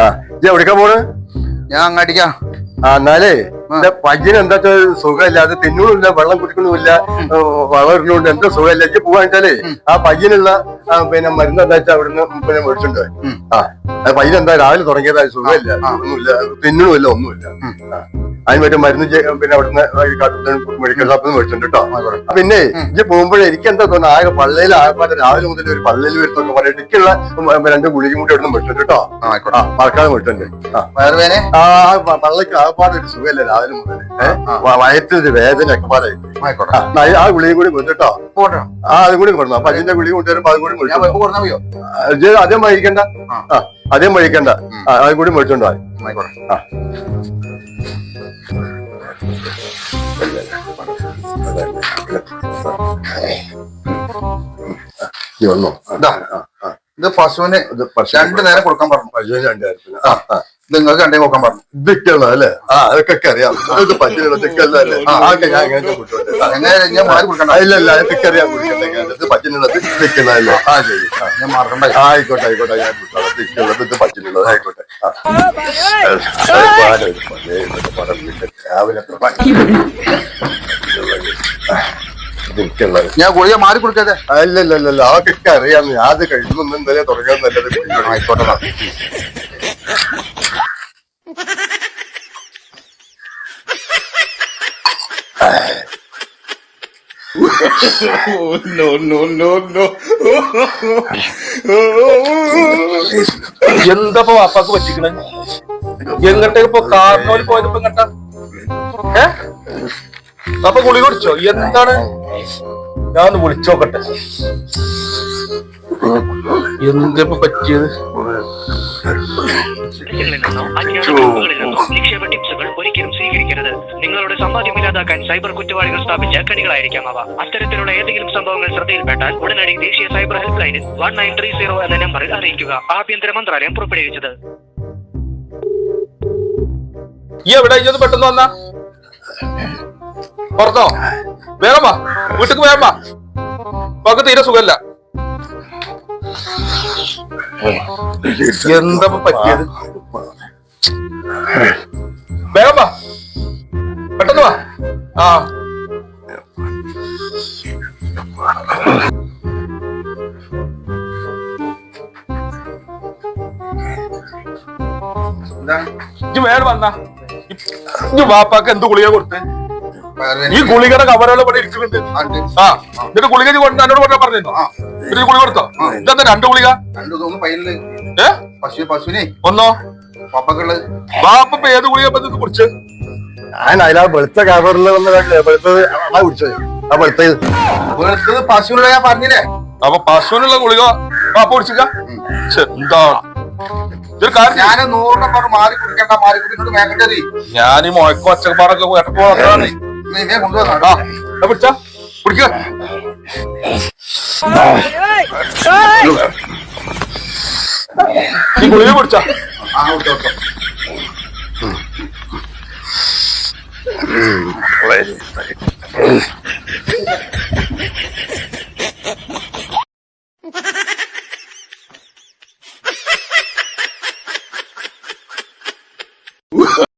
ആ ഇജ്ജ് എവിടേക്കാ പോണ്? ഞാൻ അങ്ങാടിക്കാ. ആ എന്നാലേ എന്റെ പയ്യന് എന്താ സുഖമില്ലാതെ തിന്നൂല്ല വെള്ളം കുടിക്കണമില്ല വളർന്നുകൊണ്ട് ഇടുന്നുണ്ട് എന്താ സുഖമില്ല? ഇജ്ജ് പോവാച്ചാലേ ആ പയ്യനുള്ള പിന്നെ മരുന്ന് എന്താ വെച്ചാൽ അവിടുന്ന് പിന്നെ മേടിച്ചിട്ടുണ്ട് ആ എന്താ രാവിലെ തുടങ്ങിയതാ സുഖമില്ല ഒന്നുമില്ല തിന്നണമില്ല ഒന്നുമില്ല. ആ. അതിന് മറ്റേ മരുന്ന് പിന്നെ അവിടുന്ന് മെഡിക്കൽ ഷോപ്പിൽ നിന്ന് മേടിച്ചിട്ടുണ്ട് കേട്ടോ പിന്നെ ഇജ്ജ് പോകുമ്പോഴേ എനിക്ക് എന്താ തോന്നുന്നു? ആകെ പള്ളിയിൽ ആകെ രാവിലെ മുതൽ ഒരു പള്ളിയിൽ വരുത്തൊക്കെ പറയാം എനിക്കുള്ള രണ്ട് ഗുളിക കൂടി അവിടുന്ന് മേടിച്ചിട്ടുണ്ട് കേട്ടോ ആയിക്കോട്ടെ. മറക്കാതെ മേടിച്ചിട്ടുണ്ട്. ആ. പള്ളിക്ക് ആകപ്പാട് ഒരു സുഖമല്ല രാവിലെ മുതൽ വയറ്റൊരു വേദന ഒക്കെ പാടായിട്ട് ആ, ഗുളിയും കൂടി മേടിച്ചിട്ടോ ആ അതും കൂടി കൊടുക്കണം അപ്പൊ അതിന്റെ ഗുളിക കൊണ്ടുവരുമ്പോ അതും കൂടി മേടിച്ചു അതേ മേടിക്കണ്ട. ആ. അതേ മേടിക്കണ്ട. ആ അതും കൂടി മേടിച്ചോണ്ടോ ആയിക്കോട്ടെ. ആ. ഇതാ. പശുവിന് രണ്ടു നേരം കൊടുക്കാൻ പറഞ്ഞു. പശുവിന് ആ ആ. നിങ്ങൾക്ക് കണ്ടേ നോക്കാൻ പറഞ്ഞു. ഇതൊക്കെയുള്ള അല്ലേ? ആ. അതൊക്കെ അറിയാം. ഇത് പറ്റില്ല അല്ലേ? ആ ഞാൻ ഇങ്ങനെ കൊടുത്തോട്ടെ. ഞാൻ മാറി കൊടുക്കണ്ട. ആ, ഇല്ല ഇല്ല ഇതൊക്കെ അറിയാം. കുടിക്കട്ടെ ഇത് പറ്റുന്നത് ഇതൊക്കെയുള്ളതല്ലേ ആ ശരി. ആ ഞാൻ മാറണ്ട. ആയിക്കോട്ടെ ആയിക്കോട്ടെ ഞാൻ. ഇതൊക്കെയുള്ളത് ഇത് ആയിക്കോട്ടെ. രാവിലെ ഗുളിക മാറി കൊടുക്കാതെ അല്ലല്ലോ ഇല്ല ഇല്ല ഇല്ല അതൊക്കെ അറിയാം. ഞാൻ അത് എന്തായാലും തുടങ്ങാൻ നല്ലത്. കുടിക്കണം. no, no. എന്താ വാപ്പാക്ക് പറ്റിക്കണേ? എങ്ങട്ടേക്ക് ഇപ്പൊ കാർണോൽ പോയതിപ്പോ എങ്ങട്ട? ഏ? അപ്പൊ ഗുളി കുടിച്ചോ? എന്താണ്? ഞാൻ വിളിച്ചോക്കട്ടെ എന്തിപ്പോ പറ്റിയത്? ിൽ നിന്നോ അജ്ഞാത ഗ്രൂപ്പുകളിൽ നിന്നോ നിക്ഷേപ ടിപ്സുകൾ ഒരിക്കലും സ്വീകരിക്കരുത്. നിങ്ങളുടെ സമ്പാദ്യം ഇല്ലാതാക്കാൻ സൈബർ കുറ്റവാളികൾ സ്ഥാപിച്ച കണികളായിരിക്കാം അവ. അത്തരത്തിലുള്ള ഏതെങ്കിലും സംഭവങ്ങൾ ശ്രദ്ധയിൽപ്പെട്ടാൽ ഉടനടി ദേശീയ സൈബർ ഹെൽപ്പ് ലൈനിൽ വൺ നയൻ ത്രീ സീറോ എന്ന നമ്പറിൽ അറിയിക്കുക. ആഭ്യന്തര മന്ത്രാലയം പുറപ്പെടുവിച്ചത്. ഈ എവിടെ? പെട്ടെന്ന് വന്നാ. പുറത്തോ വേഗം വാ. വീട്ടിക്ക് വേഗം വാ. തീരെ സുഖല്ല. എന്താ പറ്റിയത്? വേഗം വാ. പെട്ടെന്ന് വാ. ആ. വേറെ വന്നാ. വാപ്പാക്ക് എന്ത് ഗുളിക കൊടുത്ത്? ഈ? ഗുളികയുടെ കവറുകൾ ഇവിടെ ഇരിക്കുന്നുണ്ട്. ആ, ആ എന്നിട്ട് ഗുളിക കൊണ്ട് എന്നോട് പറഞ്ഞാൽ പറഞ്ഞു. എന്നിട്ട് ഗുളിക കൊടുത്തോ? ഇതെന്താ രണ്ട് ഗുളിക? രണ്ടു തോന്നുന്നു പയ്യനിൽ. ഏ? പശു പശുവിനെ. ഒന്നോ? പപ്പക്കുള്ളത് വാപ്പ ഇപ്പൊ ഏത് ഗുളിക ഇപ്പൊ കുറിച്ച് ഞാൻ അതിലാ വെളുത്ത കവറിൽ വന്ന് വെളുത്തത് ആ കുടിച്ചത്. ആ വെളുത്തത്. വെളുത്തത് പശുവിനുള്ള ഞാൻ പറഞ്ഞില്ലേ? അപ്പൊ പശുവിനുള്ള ഗുളിക വാപ്പ കുടിച്ചില്ല എന്താ? ഇതൊരു ഞാൻ നൂറിനെ പറഞ്ഞു മാറി കുടിക്കണ്ട മാറി കുടിക്കോട് വേണ്ടത് ഞാൻ ഈ മുഴക്കും ഒച്ചപ്പാടൊക്കെ കേട്ടപ്പോ അതാണ്. നീ ഇങ്ങനെ കൊണ്ടുവന്നാടാ പിടിച്ച. പിടിക്കുക നീ ഗുളിക കുടിച്ച. ആ ഓക്കെ ഓക്കെ.